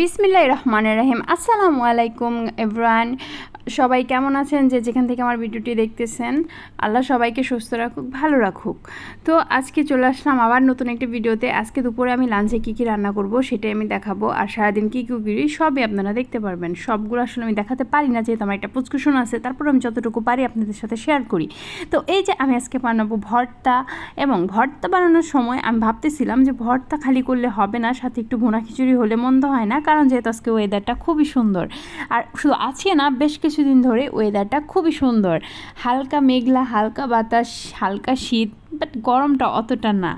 বিসমিল্লাহ রহমান রাহিম। আসসালামু আলাইকুম এভরান সবাই কেমন আছেন যে যেখান থেকে আমার ভিডিওটি দেখতেছেন? আল্লাহ সবাইকে সুস্থ রাখুক, ভালো রাখুক। তো আজকে চলে আসলাম আবার নতুন একটি ভিডিওতে। আজকে দুপুরে আমি লাঞ্চে কী কী রান্না করব সেটাই আমি দেখাবো। আর সারাদিন কী কী করি সবই আপনারা দেখতে পারবেন। সবগুলো আসলে আমি দেখাতে পারি না, যেহেতু আমার একটা পুচকুশন আছে। তারপর আমি যতটুকু পারি আপনাদের সাথে শেয়ার করি। তো এই যে আমি আজকে বানাবো ভর্তা এবং ভর্তা বানানোর সময় আমি ভাবতেছিলাম যে ভর্তা খালি করলে হবে না, সাথে একটু ভুনা খিচুড়ি হলে মন্দ হয় না। কারণ যেহেতু আজকে ওয়েদারটা খুবই সুন্দর। আর শুধু আছে না, বেশ কিছুদিন ধরে ওয়েদারটা খুবই সুন্দর। হালকা মেঘলা, হালকা বাতাস, হালকা শীত। বাট গরমটা অতটা না।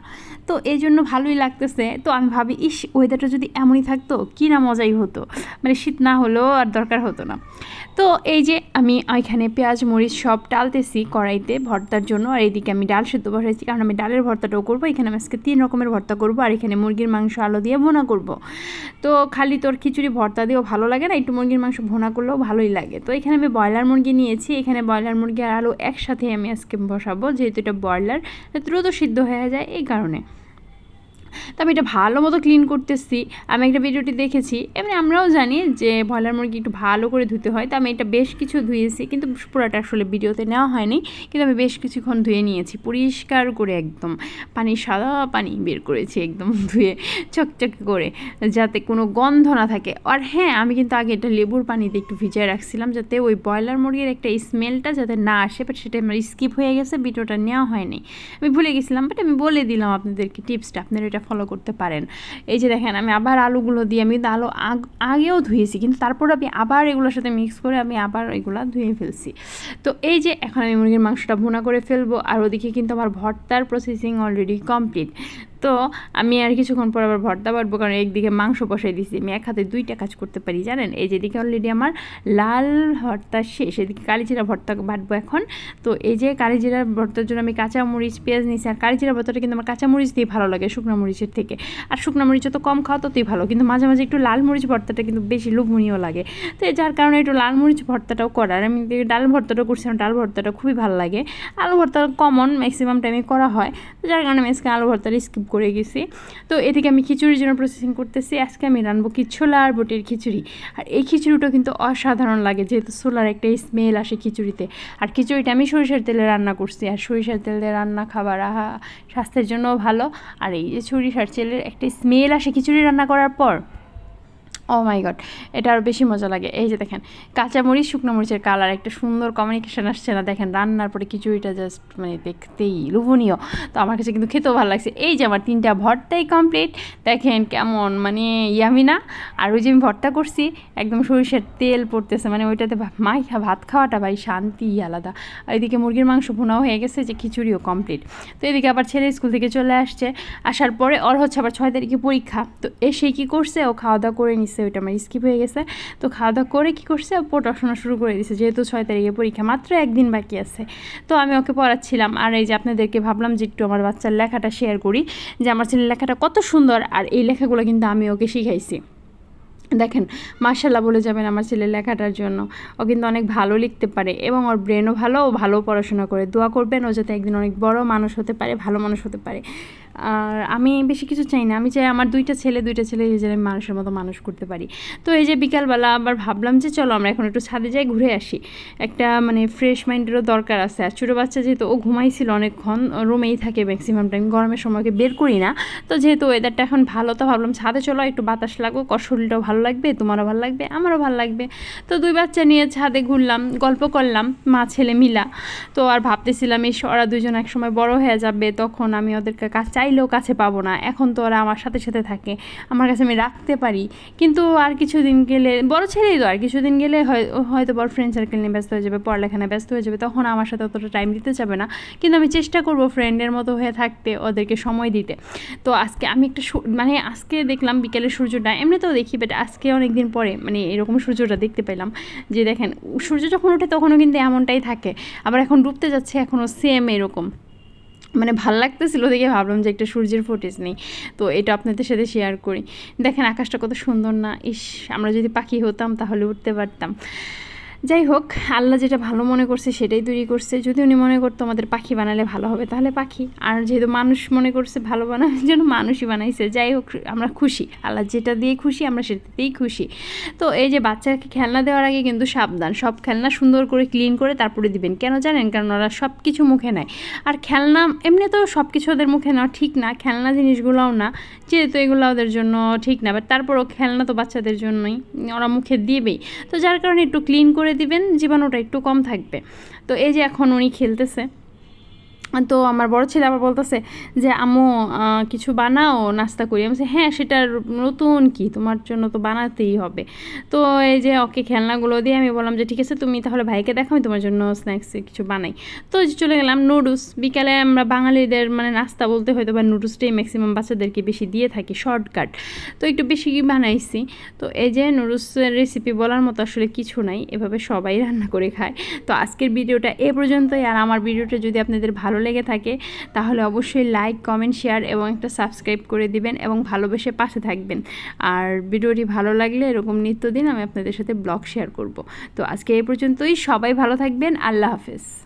তো এই জন্য ভালোই লাগতেছে। তো আমি ভাবি, ইস ওয়েদারটা যদি এমনই থাকতো, কী না মজাই হতো। মানে শীত না হলেও আর দরকার হতো না। তো এই যে আমি এখানে পেঁয়াজ, মরিচ সব টালতেছি কড়াইতে ভর্তার জন্য। আর এইদিকে আমি ডাল সেদ্ধ বসাইছি কারণ আমি ডালের ভর্তাটাও করব। এখানে আমি আজকে তিন রকমের ভর্তা করব। আর এখানে মুরগির মাংস, আলো দিয়ে ভোনা করব। তো খালি তোর খিচুড়ি ভর্তা দিয়েও ভালো লাগে না, একটু মুরগির মাংস ভোনা করলেও ভালোই লাগে। তো এখানে আমি ব্রয়লার মুরগি নিয়েছি। এখানে ব্রয়লার মুরগি আর আলু একসাথে আমি আজকে বসাবো, যেহেতু এটা ব্রয়লার। দ্রুত সিদ্ধ হয়ে যায় এই কারণে। তো আমি এটা ভালো মতো ক্লিন করতেছি। আমি একটা ভিডিওটি দেখেছি। এমনি আমরাও জানি যে ব্রয়লার মুরগি একটু ভালো করে ধুতে হয়। তো আমি এটা বেশ কিছু ধুয়েছি, কিন্তু পুরোটা আসলে ভিডিওতে নেওয়া হয়নি। কিন্তু আমি বেশ কিছুক্ষণ ধুয়ে নিয়েছি, পরিষ্কার করে একদম। পানি, সাদা পানি বের করেছি একদম ধুয়ে চকচক করে, যাতে কোনো গন্ধ না থাকে। আর হ্যাঁ আমি কিন্তু আগে এটা লেবুর পানিতে একটু ভিজিয়ে রাখছিলাম, যাতে ওই ব্রয়লার মুরগির একটা স্মেলটা যাতে না আসে বাট সেটা আমার স্কিপ হয়ে গেছে, ভিডিওটা নেওয়া হয়নি। আমি ভুলে গেছিলাম বাট আমি বলে দিলাম আপনাদেরকে টিপসটা আপনারা এটা ফলো করতে পারেন। এই যে দেখেন, আমি আবার আলুগুলো দিয়ে আমি আলু আগেও ধুয়েছি, কিন্তু তারপর আমি আবার এগুলোর সাথে মিক্স করে আমি আবার এগুলো ধুয়ে ফেলছি। তো এই যে এখন আমি মুরগির মাংসটা ভুনা করে ফেলব, আর ওদিকে কিন্তু আমার ভর্তার প্রসেসিং অলরেডি কমপ্লিট তো আমি আর কিছুক্ষণ পর আবার ভর্তা বাটবো, কারণ একদিকে মাংস বসাই দিছি। আমি এক হাতে দুইটা কাজ করতে পারি, জানেন? এই যেদিকে অলরেডি আমার লাল ভর্তা শেষ, এদিকে কালিজিরা ভর্তা বাটবো এখন। তো এই যে কালিজিরা ভর্তার জন্য আমি কাঁচা মরিচ পেঁয়াজ নিয়েছি, আর কালিজিরা ভর্তাটা কিন্তু আমার কাঁচা মরিচ দিয়ে ভালো লাগে শুকনো মরিচের থেকে। আর শুকনো মরিচ যত কম খাওয়া ততই ভালো, কিন্তু মাঝে মাঝে একটু লাল মরিচ ভর্তাটা কিন্তু বেশি লোভনীয় লাগে। তো যার কারণে একটু লাল মরিচ ভর্তাটাও করার। আমি ডাল ভর্তাটাও করছিলাম ডাল ভর্তাটা খুবই ভালো লাগে। আলু ভর্তা কমন ম্যাক্সিমাম টাইমে করা হয়। তো যার কারণে আমি আজকে আলু ভর্তাটা স্কিপ করে গেছি। তো এদিকে আমি খিচুড়ির জন্য প্রসেসিং করতেছি। আজকে আমি রানবো কি ছোলা আর বটির খিচুড়ি। আর এই খিচুড়িটা কিন্তু অসাধারণ লাগে, যেহেতু ছোলার একটা স্মেল আসে খিচুড়িতে। আর খিচুড়িটা আমি সরিষার তেলে রান্না করছি। আর সরিষার তেল দিয়ে রান্না খাবার, আহা, স্বাস্থ্যের জন্যও ভালো। আর এই যে সরিষার তেলের একটা স্মেল আসে খিচুড়ি রান্না করার পর ও মাই গড এটা আরও বেশি মজা লাগে। এই যে দেখেন কাঁচামরিচ শুকনো মরিচের কালার একটা সুন্দর কমিউনিকেশন আসছে না। দেখেন, রান্নার পরে খিচুড়িটা জাস্ট মানে দেখতেই লোভনীয়। তো আমার কাছে কিন্তু খেতেও ভালো লাগছে। এই যে আমার তিনটা ভর্তাই কমপ্লিট দেখেন কেমন মানে ইয়ামি না? আর ওই যে আমি ভর্তা করছি, একদম সরিষার তেল পড়তেছে। মানে ওইটাতে মাই ভাত খাওয়াটা ভাই শান্তি আলাদা। এদিকে মুরগির মাংস ভুনাও হয়ে গেছে যে খিচুড়িও কমপ্লিট তো এদিকে আবার ছেলে স্কুল থেকে চলে আসছে। আসার পরে ওর হচ্ছে আবার ছয় তারিখে পরীক্ষা। তো এসে কী করছে? ও খাওয়া দাওয়া করে নিচ্ছে ওইটা আমার স্কিপ হয়ে গেছে। তো খাওয়া দাওয়া করে কী করছে? পড়াশোনা শুরু করে দিয়েছে যেহেতু ছয় তারিখে পরীক্ষা, মাত্র একদিন বাকি আছে। তো আমি ওকে পড়াচ্ছিলাম। আর এই যে আপনাদেরকে ভাবলাম যে একটু আমার বাচ্চার লেখাটা শেয়ার করি, যে আমার ছেলের লেখাটা কত সুন্দর, আর এই লেখাগুলো কিন্তু আমি ওকে শিখাইছি। দেখেন মার্শাল্লাহ বলে যাবেন আমার ছেলের লেখাটার জন্য। ও কিন্তু অনেক ভালো লিখতে পারে এবং ওর ব্রেনও ভালো, ও ভালো পড়াশোনা করে। দোয়া করবেন ও যাতে একদিন অনেক বড় মানুষ হতে পারে, ভালো মানুষ হতে পারে। আর আমি বেশি কিছু চাই না। আমি চাই আমার দুইটা ছেলে দুইটা ছেলে যে আমি মানুষের মতো মানুষ করতে পারি। তো এই যে বিকালবেলা আবার ভাবলাম যে চলো আমরা এখন একটু ছাদে যাই, ঘুরে আসি। একটা মানে ফ্রেশ মাইন্ডেরও দরকার আছে। আর ছোটো বাচ্চা যেহেতু ও ঘুমাইছিল অনেকক্ষণ রুমেই থাকে ম্যাক্সিমাম টাইম গরমের সময়কে বের করি না। তো যেহেতু ওয়েদারটা এখন ভালো, তো ভাবলাম ছাদে চলো, একটু বাতাস লাগবো শরীরটাও ভালো লাগবে, তোমারও ভালো লাগবে, আমারও ভালো লাগবে। তো দুই বাচ্চা নিয়ে ছাদে ঘুরলাম, গল্প করলাম, মা, ছেলে মিলা। তো আর ভাবতেছিলাম, এই ওরা দুজন একসময় বড় হয়ে যাবে, তখন আমি ওদেরকে কাছে চাইলেও কাছে পাবো না। এখন তো ওরা আমার সাথে সাথে থাকে। আমার কাছে আমি রাখতে পারি। কিন্তু আর কিছুদিন গেলে, বড় ছেলেই তো, আর কিছুদিন গেলে হয়তো বড় ফ্রেন্ড সার্কেল নিয়ে ব্যস্ত হয়ে যাবে, পড়ালেখানে ব্যস্ত হয়ে যাবে, তখন আমার সাথে অতটা টাইম দিতে যাবে না। কিন্তু আমি চেষ্টা করব ফ্রেন্ডের মতো হয়ে থাকতে, ওদেরকে সময় দিতে। তো আজকে আমি একটা মানে আজকে দেখলাম বিকেলের সূর্যটা, এমনিতেও দেখি বাট আজকে অনেক দিন পরে মানে এরকম সূর্যটা দেখতে পেলাম। যে দেখেন, সূর্য যখন ওঠে তখনও কিন্তু এমনটাই থাকে। আবার এখন ডুবতে যাচ্ছে, এখনও সেম এরকম। মানে ভালো লাগতেছিল দেখে ভাবলাম যে একটা সূর্যের ফুটেজ নেই। তো এটা আপনাদের সাথে শেয়ার করি। দেখেন আকাশটা কত সুন্দর না, ইস, আমরা যদি পাখি হতাম তাহলে উঠতে পারতাম। যাই হোক, আল্লাহ যেটা ভালো মনে করছে সেটাই তৈরি করছে। যদি উনি মনে করতো আমাদের পাখি বানালে ভালো হবে, তাহলে পাখি। আর যেহেতু মানুষ মনে করছে ভালো বানানোর জন্য মানুষই বানাইছে, যাই হোক, আমরা খুশি। আল্লাহ যেটা দিয়ে খুশি, আমরা সেটাতেই খুশি। তো এই যে বাচ্চাকে খেলনা দেওয়ার আগে কিন্তু সাবধান। সব খেলনা সুন্দর করে ক্লিন করে তারপরে দিবেন। কেন জানেন? কারণ ওরা সব কিছু মুখে নেয়। আর খেলনা এমনি তো সব কিছু ওদের মুখে নেওয়া ঠিক না। খেলনা জিনিসগুলোও না। যেহেতু এগুলো ওদের জন্য ঠিক না বাট তারপরও খেলনা তো বাচ্চাদের জন্যই, ওরা মুখে দিবেই। তো যার কারণে একটু ক্লিন করে দিবেন জীবাণুটা একটু কম থাকবে। তো এই যে এখন উনি খেলতেছে তো আমার বড় ছেলে আবার বলতেছে যে, আম্মু কিছু বানাও, নাস্তা করি। আমি হ্যাঁ সেটা নতুন কি? তোমার জন্য তো বানাতেই হবে। তো এই যে ওকে খেলনাগুলো দিয়ে আমি বললাম যে, ঠিক আছে, তুমি তাহলে ভাইকে দেখো, আমি তোমার জন্য স্ন্যাক্সে কিছু বানাই। তো চলে গেলাম নুডলস। বিকালে আমরা বাঙালিদের মানে নাস্তা বলতে হয়তো বা নুডলসটাই ম্যাক্সিমাম বাচ্চাদেরকে বেশি দিয়ে থাকি শর্টকাট তো একটু বেশি বানাইছি? তো এই যে নুডলসের রেসিপি বলার মতো আসলে কিছু নাই, এভাবে সবাই রান্না করে খায়। তো আজকের ভিডিওটা এ পর্যন্তই, আর আমার ভিডিওটা যদি আপনাদের ভালো লেগে থাকে, তাহলে অবশ্যই লাইক কমেন্ট শেয়ার এবং একটা সাবস্ক্রাইব করে দিবেন এবং ভালোবেসে পাশে থাকবেন। আর ভিডিওটি ভালো লাগলে এরকম নিত্যদিন আমি আপনাদের সাথে ব্লগ শেয়ার করব। তো আজকে এই পর্যন্তই, সবাই ভালো থাকবেন, আল্লাহ হাফেজ।